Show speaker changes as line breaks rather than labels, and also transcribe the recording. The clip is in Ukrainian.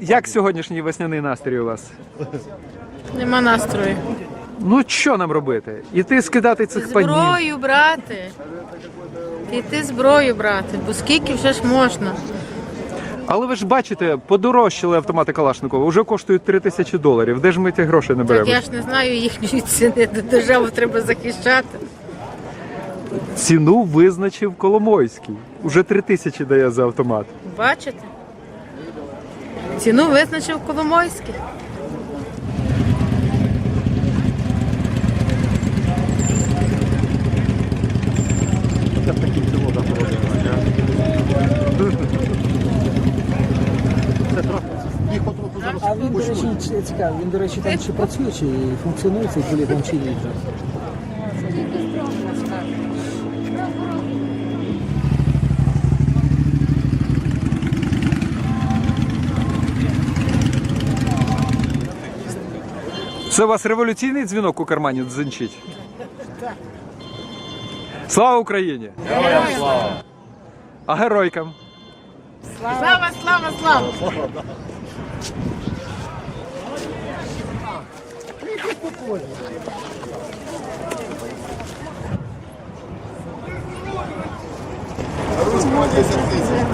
Як сьогоднішній весняний настрій у вас?
Нема настрою.
Ну що нам робити? Іти скидати цих панів?
Зброю брати. Іти зброю брати, бо скільки вже ж можна.
Але ви ж бачите, подорожчали автомати Калашникова, вже коштують 3 тисячі доларів. Де ж ми ті гроші не беремо?
Так я ж не знаю їхньої ціни. Державу треба захищати.
Ціну визначив Коломойський. Уже 3 тисячі дає за автомат.
Бачите? Ціну визначив Коломойський.
А він, до речі, чи- цікаво, він, до речі, там чи працює, чи функціонує цей полігон, чи ні вже?
Це у вас революційний дзвінок у кармані дзенчить? Слава Україні! Героям слава! А геройкам?
Слава, слава, слава!
Русского 10 тысяч.